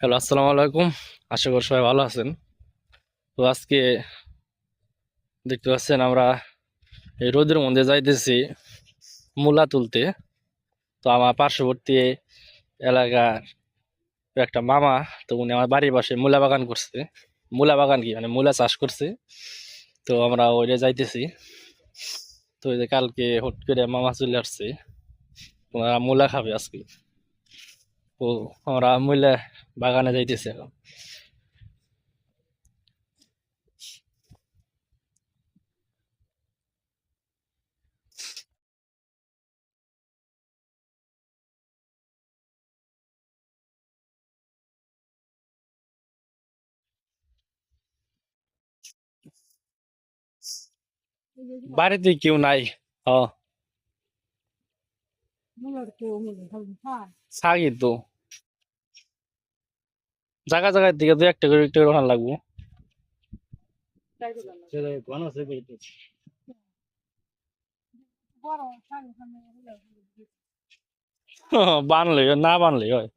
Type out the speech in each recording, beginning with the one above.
Hello, আসসালামু আলাইকুম। আশা করি সবাই ভালো আছেন। তো আজকে দেখতে পাচ্ছেন আমরা এই রোদের মধ্যে যাইতেছি মূলা তুলতে। তো আমার পার্শ্ববর্তী এলাকার একটা মামা, তো উনি আমার বাড়ির পাশে মূলা বাগান করছে। মূলা বাগান কি? মানে মূলা চাষ করছে। তো আমরা ওইটা যাইতেছি। তো ওই যে কালকে হুট করে মামা চলে আসছে। ওরা মূলা খাবে আজকে। তো আমরা মূলা বাগানে যাইতেছি এখন। বাড়িতে কেউ নাই? হ। থাকি তো জায়গা জায়গার দিকে দু একটা করে একটা করে ওখানে লাগবো। বানলে না বানলে হয়।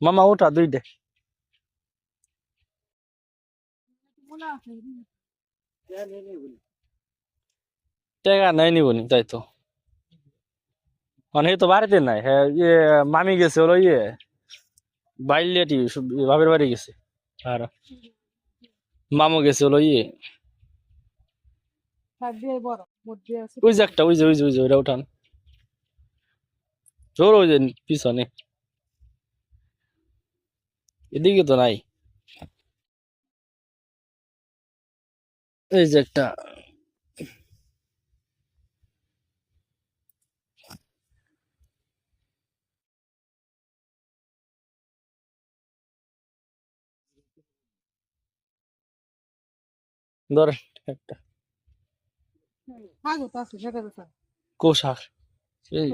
মামা ওঠা দুইটা টাকা নাই নিবনি তাই তো। মানে তো বাড়িতে নাই হ্যাঁ ইয়ে মামি গেছে হলো ইয়ে বাইলিয়াটি বাপের বাড়ি গেছে আর মামু গেছে হলো ইয়ে। ওই যে একটা ওই যে ওই যে ওই যে ওইটা উঠান। জোর ওই যে পিছনে। এদিকে তো নাই। এই যে একটা ধর একটা। কোষাক এই।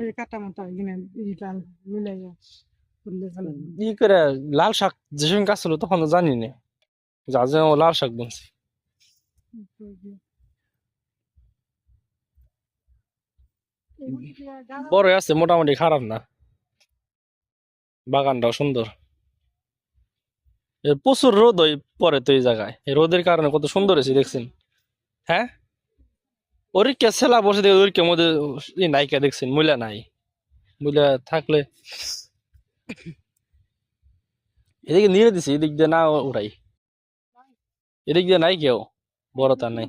ই করে লাল শাক যে সময় কাজ ছিল তখন তো জানি না। যা যে ও লাল শাক বুনছি। বড় আছে মোটামুটি খারাপ না। বাগানটাও সুন্দর। প্রচুর রোদ হয় পরে তো এই জায়গায়। রোদের কারণে কত সুন্দর হয়েছে, দেখছেন? হ্যাঁ? ওরিকে ছেলা বসে দেখে ওরিকে মধ্যে ই নাইকা দেখছেন মূলা নাই। মূলা থাকলে এদিকে নিয়ে দিছি, এদিক দিয়ে না উঠাই এদিক দিয়ে নাই কেউ, বড় তার নাই।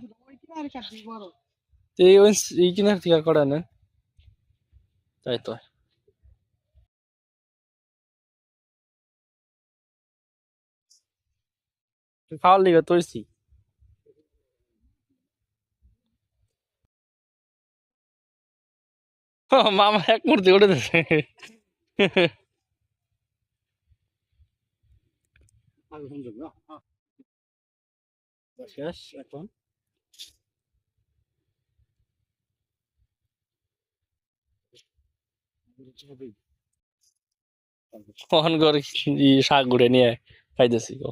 এই কিনার থেকে করে নেন? তাই তো। খাওয়ার লিগে তৈছি মামা এক মুহূর্তে উঠে শেষ এখন? ফোন করে শাক ঘুরে নিয়ে খাইতেছি। গো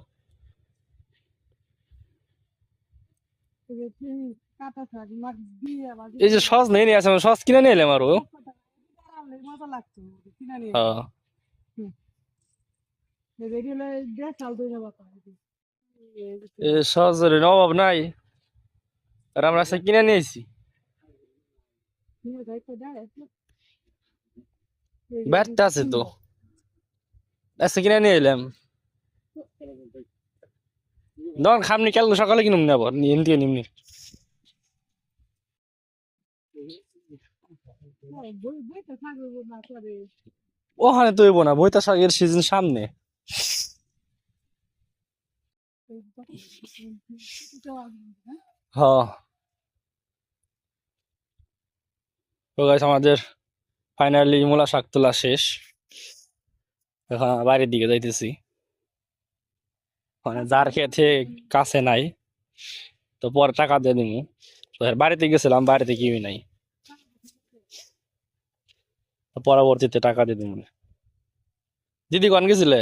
এই যে সস নেই নিয়ে সস কিনে নিয়ে এলাম আরও। হ্যাঁ। সসের অভাব নাই। আর আমরা সে কিনে নিয়েছি। ব্যর্থ আছে তো। কিনে নিয়ে এলাম। দন খামনি কাল সকালে কিনুম নেব এমনি নিমনি ওখানে তো না বইতা শাকের সিজন সামনে। আমাদের ফাইনালি মূলা শাক তোলা শেষ। এখন বাইরের দিকে যাইতেছি। মানে যার খেতে কাছে নাই, তো পরে টাকা দিয়ে দিমু। তো বাড়িতে গেছিলাম, বাড়িতে কিউই নাই। পরবর্তীতে টাকা দিয়ে দিমু। দিদি কন গেছিলে?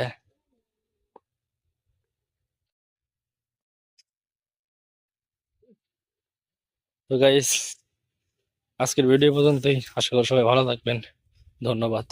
তো গাইস আজকের ভিডিও পর্যন্তই। আশা করি সবাই ভালো থাকবেন। ধন্যবাদ।